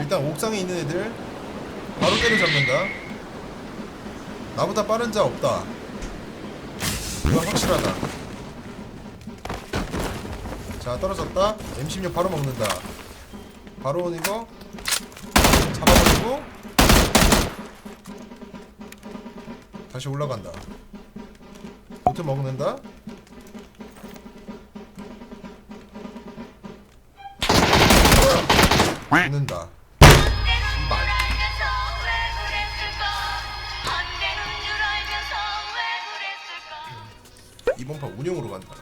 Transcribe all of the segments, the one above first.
일단 옥상에 있는 애들 바로 때려잡는다. 나보다 빠른 자 없다. 이건 확실하다. 자 떨어졌다. M16 바로 먹는다. 바로 온 이거 잡아버리고 다시 올라간다. 보트 먹는다. 죽는다 이번 판 운영으로 간다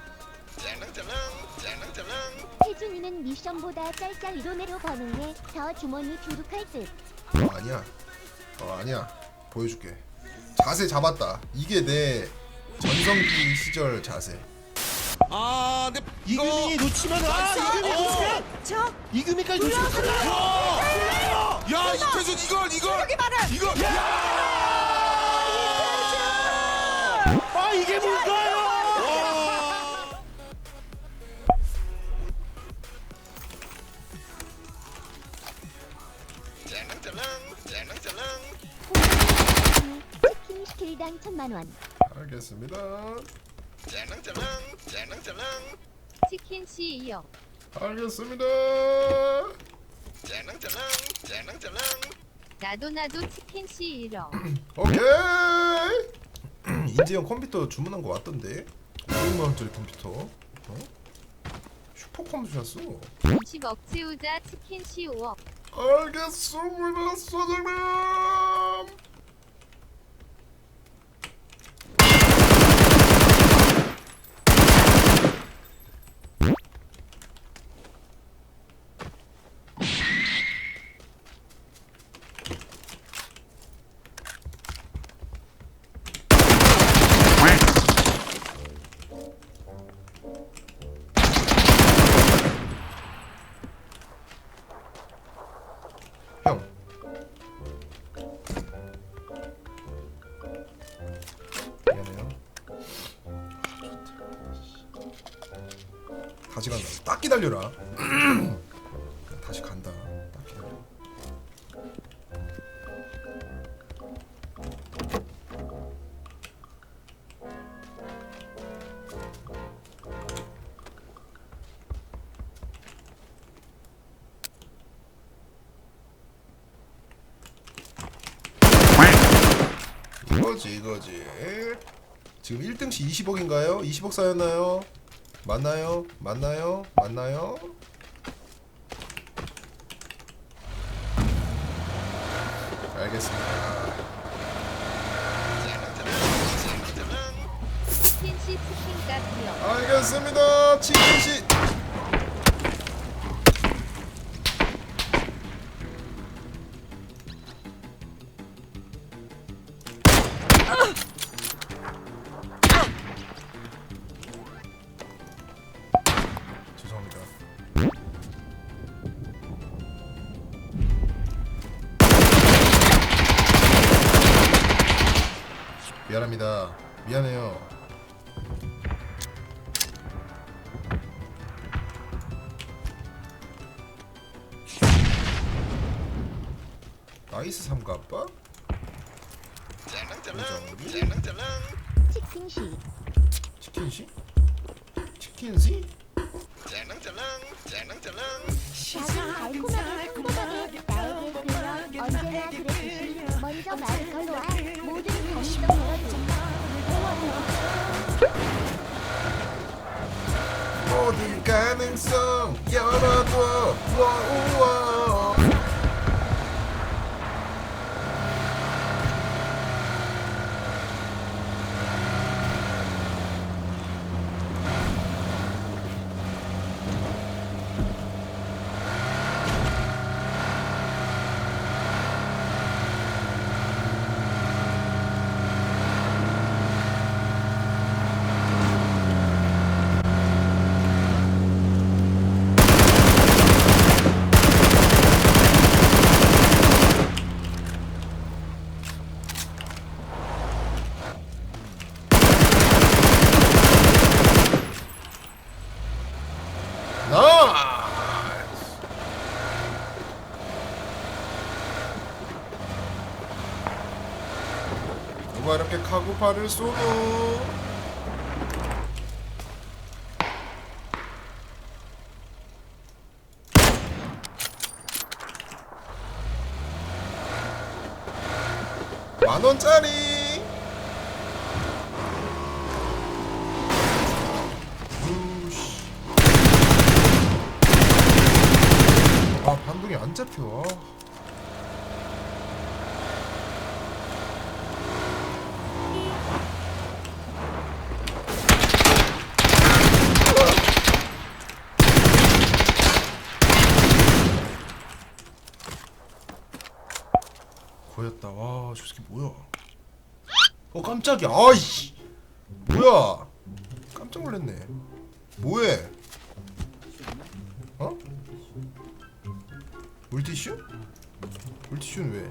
혜준이는 미션보다 짤짤 이론으로 버는 게 더 주머니 두둑할 듯. 어, 아니야. 어 아니야. 보여줄게. 자세 잡았다. 이게 내 전성기 시절 자세. 아, 근데 이금희 놓치면 아 이금희 놓치면 저 이금희까지 놓치면 야, 이태준 이걸 이걸. 이걸. 야! 아 이게 뭔가 3천만 원. 알겠습니다. 짜랑짜랑 짜랑짜랑 치킨 CEO. 알겠습니다. 짜랑짜랑 짜랑짜랑 나도 나도 치킨 CEO. 오케이. 인재형 컴퓨터 주문한 거 왔던데. 5만 원짜리 컴퓨터. 어? 슈퍼컴 샀어. 50억 채우자 치킨 CEO. 알겠습니다, 사장님. 다시 간다 딱 기다려라 다시 간다 딱 기다려 이거지 이거지 지금 1등시 20억인가요? 20억 쌓였나요? 맞나요? 맞나요? 맞나요? 알겠습니다 알겠습니다 치킨시 미안합니다 미안해요 나이스 삼가빠? 치킨시. 치킨시? 치킨시? 자기 달콤하게 행복하게 나에게 언제나 그랬 모든 가능성 열어둬 워 이렇게 카고파를 쏘노? 만 원짜리. 우씨. 아 반동이 안 잡혀. 거였다. 와, 저 새끼 뭐야? 어 깜짝이야. 아이씨. 뭐야? 깜짝 놀랐네. 뭐해? 어? 물티슈? 물티슈는 왜?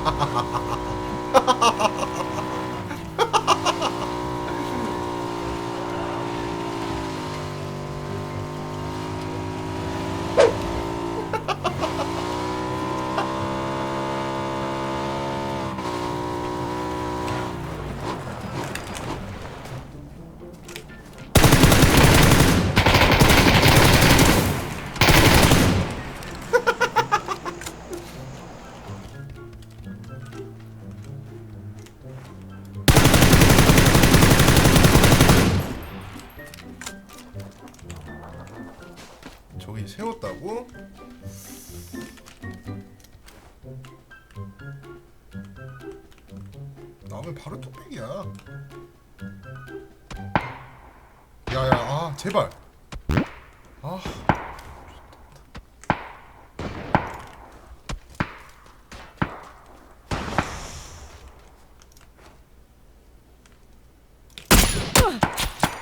저기 세웠다고? 나오면 바로 뚝배기야 야야 아 제발 아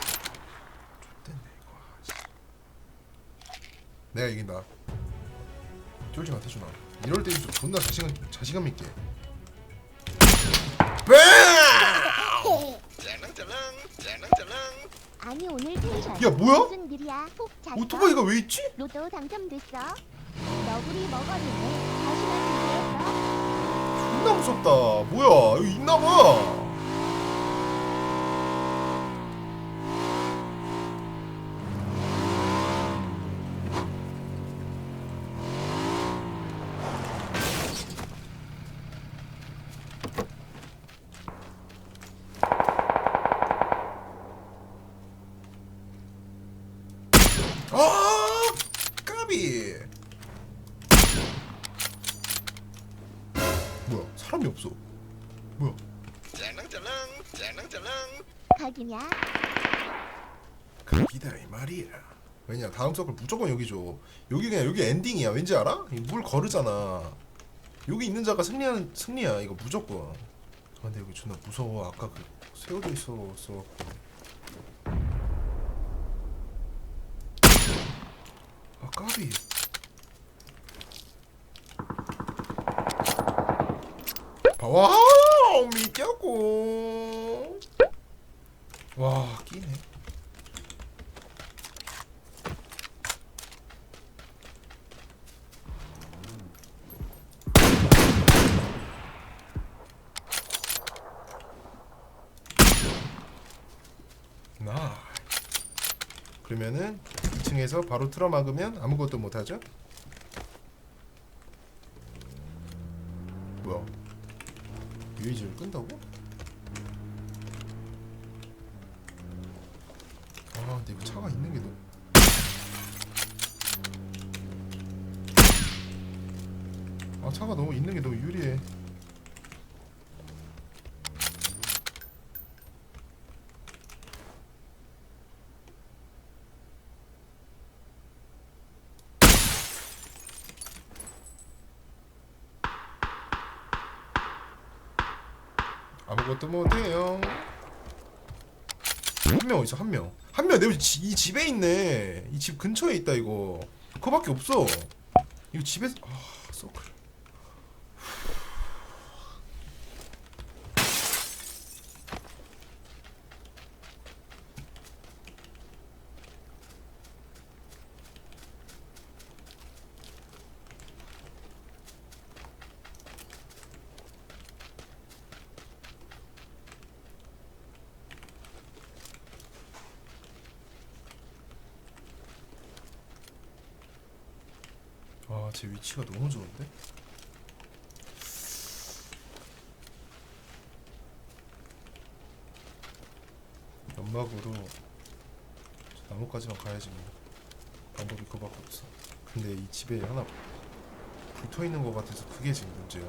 X됐네 이거 아, 씨. 내가 이긴다 쫄지 마 태준아 이럴 때좀 존나 자신감 자신감 있게 아니 오늘 텐션. 야, 뭐야? 무슨 일이야? 푹 잤어? 오토바이가 왜 있지? 로또 당첨됐어? 너구리 먹었는데 다시만 준비했어? 존나 무섭다 뭐야 여기 있나 봐 아 까비. 뭐야 사람이 없어. 뭐야? 각이냐? 각이다 이 말이야. 왜냐 다음 서클 무조건 여기 줘. 여기 그냥 여기 엔딩이야. 왠지 알아? 이물 거르잖아 여기 있는 자가 승리하는 승리야. 이거 무조건. 아, 근데 여기 존나 무서워. 아까 그 세워져 있어서. 아 까비. 와우 미쳤고 와 끼네 나 그러면은 2층에서 바로 틀어막으면 아무것도 못하죠? 뭐야 유해지를 끈다고? 아 근데 이거 차가 있는 게 너무 아 차가 너무 있는 게 너무 유리해 아무것도 못해요. 한명 있어 한 명. 한 명 내 이 집에 있네. 이 집 근처에 있다 이거. 그거밖에 없어. 이거 집에서 아 서클. 아, 제 위치가 너무 좋은데? 연막으로 저 나무까지만 가야지 뭐. 방법이 그거밖에 없어. 근데 이 집에 하나 붙어있는 것 같아서 그게 지금 문제야